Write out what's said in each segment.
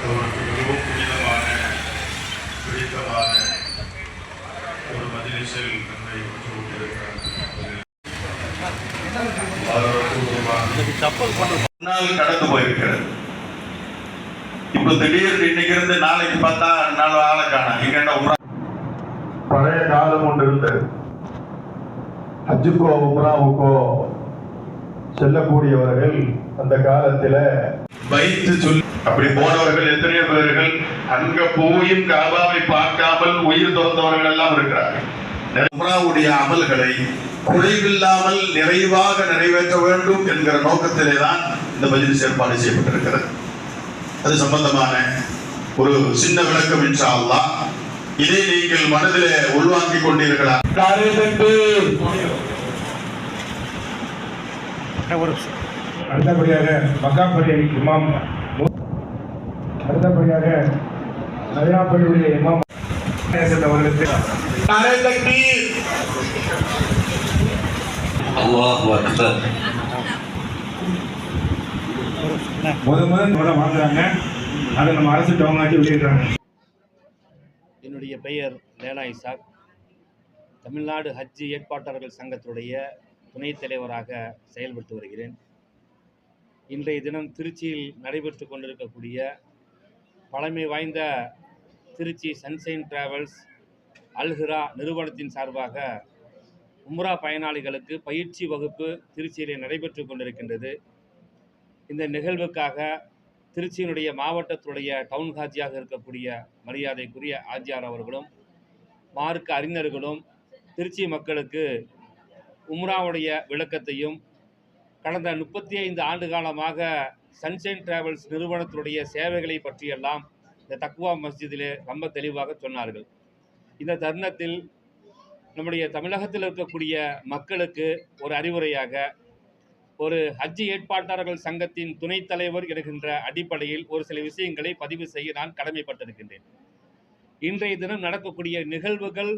அவருக்கு மிகவும் புனிதமான பிடித்தமான ஒரு மஜிலிஸில் நம்மை ஒன்று கொண்டிருக்கிறார் நாள் கடந்து போயிருக்கிறது. இப்ப திடீர்னு இன்னைக்கு இருந்து நாளைக்கு பார்த்தா நாலு ஆளை எங்கண்ட உம்ரா பழைய காலம் ஒன்று இருந்தது. ஹஜ்ஜுக்கோ உம்ராவுக்கோ செல்லக்கூடியவர்கள் அந்த காலத்துல வைத்து சொல்லி அப்படி போனவர்கள் எத்தனையோ பேர்கள் அங்க போயும் காபாவை பார்க்காமல் உயிர் துறந்தவர்கள் எல்லாம் இருக்கிறார்கள். உம்ராவுடைய அமல்களை குறைவில்லாமல் நிறைவாக நிறைவேற்ற வேண்டும் என்கிற நோக்கத்திலே தான் இந்த மஜ்லிஸ் ஏற்பாடு செய்யப்பட்டிருக்கிறது. அது சம்பந்தமான ஒரு சின்ன விளக்கம் இன்ஷா அல்லாஹ் இதை நீங்கள் மனதிலே உள்வாங்கிக் கொண்டீர்களா? அடுத்தபடியாக மக்காப்பள்ளி இமாம் அடுத்தபடியாக நதியாப்பள்ளியுடைய இமாம் அவர்களுக்கு அல்லாஹ் அக்பர். முத முதல் முறை வாங்குறாங்க அதை நம்ம அரசு டவுனாட்டி வெளியிடுறாங்க. என்னுடைய பெயர் லேனா இசாக் தமிழ்நாடு ஹஜ்ஜி ஏற்பாட்டாளர்கள் சங்கத்துடைய துணைத் தலைவராக செயல்பட்டு வருகிறேன். இன்றைய தினம் திருச்சியில் நடைபெற்று கொண்டிருக்கக்கூடிய பழமை வாய்ந்த திருச்சி சன்ஷைன் டிராவல்ஸ் அல்ஹிரா நிறுவனத்தின் சார்பாக உம்ரா பயனாளிகளுக்கு பயிற்சி வகுப்பு திருச்சியிலே நடைபெற்று கொண்டிருக்கின்றது. இந்த நிகழ்வுக்காக திருச்சியினுடைய மாவட்டத்துடைய டவுன் ஹாஜியாக இருக்கக்கூடிய மரியாதைக்குரிய ஆஜியார் அவர்களும் மார்க்க அறிஞர்களும் திருச்சி மக்களுக்கு உம்ராவுடைய விளக்கத்தையும் கடந்த முப்பத்தி ஐந்து ஆண்டு காலமாக சன்ஷைன் டிராவல்ஸ் நிறுவனத்துடைய சேவைகளை பற்றியெல்லாம் இந்த தக்வா மஸ்ஜிதிலே ரொம்ப தெளிவாக சொன்னார்கள். இந்த தருணத்தில் நம்முடைய தமிழகத்தில் இருக்கக்கூடிய மக்களுக்கு ஒரு அறிவுரையாக ஒரு ஹஜ்ஜி ஏற்பாட்டாளர்கள் சங்கத்தின் துணைத் தலைவர் என்கின்ற அடிப்படையில் ஒரு சில விஷயங்களை பதிவு செய்ய நான் கடமைப்பட்டிருக்கின்றேன். இன்றைய தினம் நடக்கக்கூடிய நிகழ்வுகள்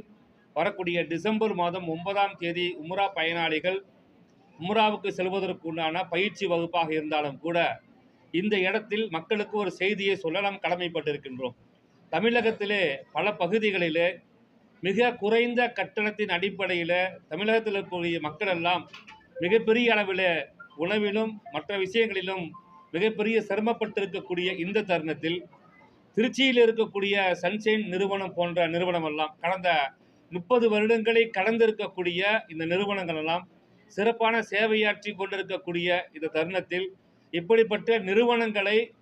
வரக்கூடிய டிசம்பர் மாதம் ஒன்பதாம் தேதி உம்ரா பயனாளிகள் உம்ராவுக்கு செல்வதற்கு உண்டான பயிற்சி வகுப்பாக இருந்தாலும் கூட இந்த இடத்தில் மக்களுக்கு ஒரு செய்தியை சொல்லலாம் கடமைப்பட்டிருக்கின்றோம். தமிழகத்திலே பல பகுதிகளிலே மிக குறைந்த கட்டணத்தின் அடிப்படையில் தமிழகத்தில் இருக்கக்கூடிய மக்கள் எல்லாம் மிகப்பெரிய அளவில் உணவிலும் மற்ற விஷயங்களிலும் மிகப்பெரிய சிரமப்பட்டிருக்கக்கூடிய இந்த தருணத்தில் திருச்சியில் இருக்கக்கூடிய சன்ஷைன் நிறுவனம் போன்ற நிறுவனம் எல்லாம் கடந்த முப்பது வருடங்களை கடந்திருக்கக்கூடிய இந்த நிறுவனங்கள் எல்லாம் சிறப்பான சேவையாற்றி கொண்டிருக்கக்கூடிய இந்த தருணத்தில் இப்படிப்பட்ட நிறுவனங்களை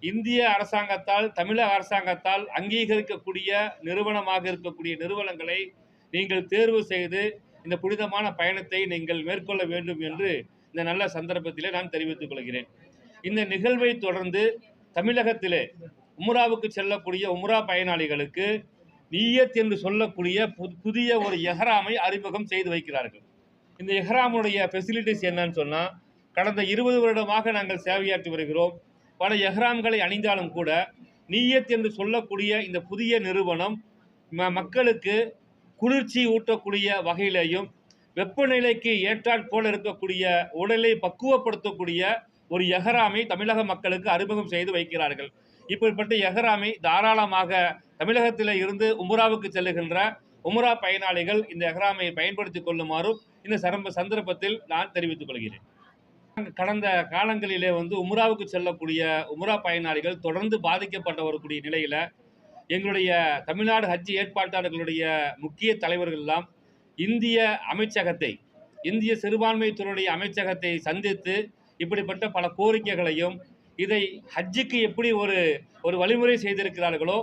இந்திய அரசாங்கத்தால் தமிழக அரசாங்கத்தால் அங்கீகரிக்கக்கூடிய நிறுவனமாக இருக்கக்கூடிய நிறுவனங்களை நீங்கள் தேர்வு செய்து இந்த புனிதமான பயணத்தை நீங்கள் மேற்கொள்ள வேண்டும் என்று இந்த நல்ல சந்தர்ப்பத்திலே நான் தெரிவித்துக் கொள்கிறேன். இந்த நிகழ்வை தொடர்ந்து தமிழகத்திலே உம்ராவுக்கு செல்லக்கூடிய உம்ரா பயனாளிகளுக்கு நீயத் என்று சொல்லக்கூடிய பு- புதிய ஒரு எஹராமை அறிமுகம் செய்து வைக்கிறார்கள். இந்த எஹ்ராமுடைய ஃபெசிலிட்டிஸ் என்னன்னு சொன்னால் கடந்த இருபது வருடமாக நாங்கள் சேவையாற்றி வருகிறோம். பல எஹ்ராம்களை அணிந்தாலும் கூட நீயத் என்று சொல்லக்கூடிய இந்த புதிய நிறுவனம் ம- மக்களுக்கு குளிர்ச்சி ஊட்டக்கூடிய வகையிலேயும் வெப்பநிலைக்கு ஏற்றாற் போல இருக்கக்கூடிய உடலை பக்குவப்படுத்தக்கூடிய ஒரு எஹராமை தமிழக மக்களுக்கு அறிமுகம் செய்து வைக்கிறார்கள். இப்படிப்பட்ட எஹராமை தாராளமாக தமிழகத்தில் இருந்து உம்ராவுக்கு செல்லுகின்ற உமுரா பயனாளிகள் இந்த எஹராமை பயன்படுத்திக் கொள்ளுமாறும் இந்த சரம்ப சந்தர்ப்பத்தில் நான் தெரிவித்துக் கொள்கிறேன். கடந்த காலங்களிலே வந்து உம்ராவுக்கு செல்லக்கூடிய உம்ரா பயனாளிகள் தொடர்ந்து பாதிக்கப்பட்ட வரக்கூடிய நிலையில் எங்களுடைய தமிழ்நாடு ஹஜ் ஏற்பாட்டாளர்களுடைய முக்கிய தலைவர்கள் எல்லாம் இந்திய அமைச்சகத்தை இந்திய சிறுபான்மைத்துறையுடைய அமைச்சகத்தை சந்தித்து இப்படிப்பட்ட பல கோரிக்கைகளையும் இதை ஹஜ்ஜுக்கு எப்படி ஒரு ஒரு வழிமுறை செய்திருக்கிறார்களோ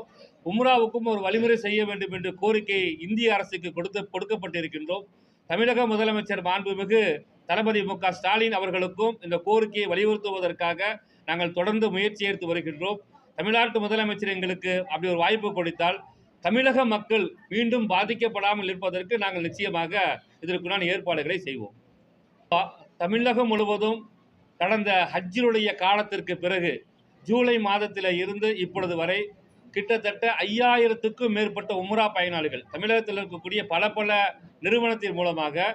உம்ராவுக்கும் ஒரு வழிமுறை செய்ய வேண்டும் என்று கோரிக்கை இந்திய அரசுக்கு கொடுத்து கொடுக்கப்பட்டிருக்கின்றோம். தமிழக முதலமைச்சர் மாண்புமிகு தளபதி மு க ஸ்டாலின் அவர்களுக்கும் இந்த கோரிக்கையை வலியுறுத்துவதற்காக நாங்கள் தொடர்ந்து முயற்சி எடுத்து வருகின்றோம். தமிழ்நாட்டு முதலமைச்சர் எங்களுக்கு அப்படி ஒரு வாய்ப்பு கொடுத்தால் தமிழக மக்கள் மீண்டும் பாதிக்கப்படாமல் இருப்பதற்கு நாங்கள் நிச்சயமாக இதற்குண்டான ஏற்பாடுகளை செய்வோம். பா- தமிழகம் முழுவதும் கடந்த ஹஜ்ஜினுடைய காலத்திற்கு பிறகு ஜூலை மாதத்தில் இருந்து இப்பொழுது வரை கிட்டத்தட்ட ஐயாயிரத்துக்கும் மேற்பட்ட உம்ரா பயனாளிகள் தமிழகத்தில் இருக்கக்கூடிய பல பல நிறுவனத்தின் மூலமாக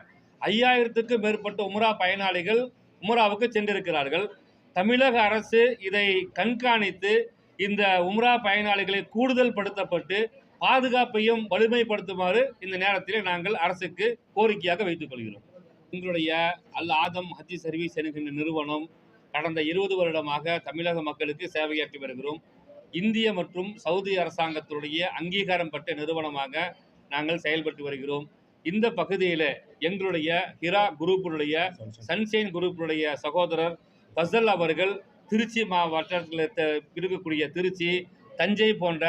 ஐயாயிரத்துக்கும் மேற்பட்ட உம்ரா பயனாளிகள் உம்ராவுக்கு சென்றிருக்கிறார்கள். தமிழக அரசு இதை கண்காணித்து இந்த உம்ரா பயனாளிகளை கூடுதல் படுத்தப்பட்டு பாதுகாப்பையும் வலிமைப்படுத்துமாறு இந்த நேரத்தில் நாங்கள் அரசுக்கு கோரிக்கையாக வைத்துக் கொள்கிறோம். எங்களுடைய அல் ஆதம் ஹஜ் சர்வீஸ் என்கின்ற நிறுவனம் கடந்த இருபது வருடமாக தமிழக மக்களுக்கு சேவையாற்றி வருகிறோம். இந்திய மற்றும் சவுதி அரசாங்கத்துடைய அங்கீகாரம் பெற்ற நிறுவனமாக நாங்கள் செயல்பட்டு வருகிறோம். இந்த பகுதியில் எங்களுடைய ஹிரா குரூப்பினுடைய சன்ஷைன் குரூப்பினுடைய சகோதரர் ஃபசல் அவர்கள் திருச்சி மாவட்டத்தில் இருக்கக்கூடிய திருச்சி தஞ்சை போன்ற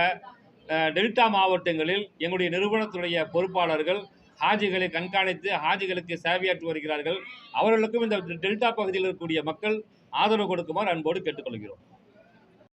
டெல்டா மாவட்டங்களில் எங்களுடைய நிறுவனத்துடைய பொறுப்பாளர்கள் ஹாஜிகளை கண்காணித்து ஹாஜிகளுக்கு சேவையாற்றி வருகிறார்கள். அவர்களுக்கும் இந்த டெல்டா பகுதியில் இருக்கக்கூடிய மக்கள் ஆதரவு கொடுக்குமாறு அன்போடு கேட்டுக்கொள்கிறோம்.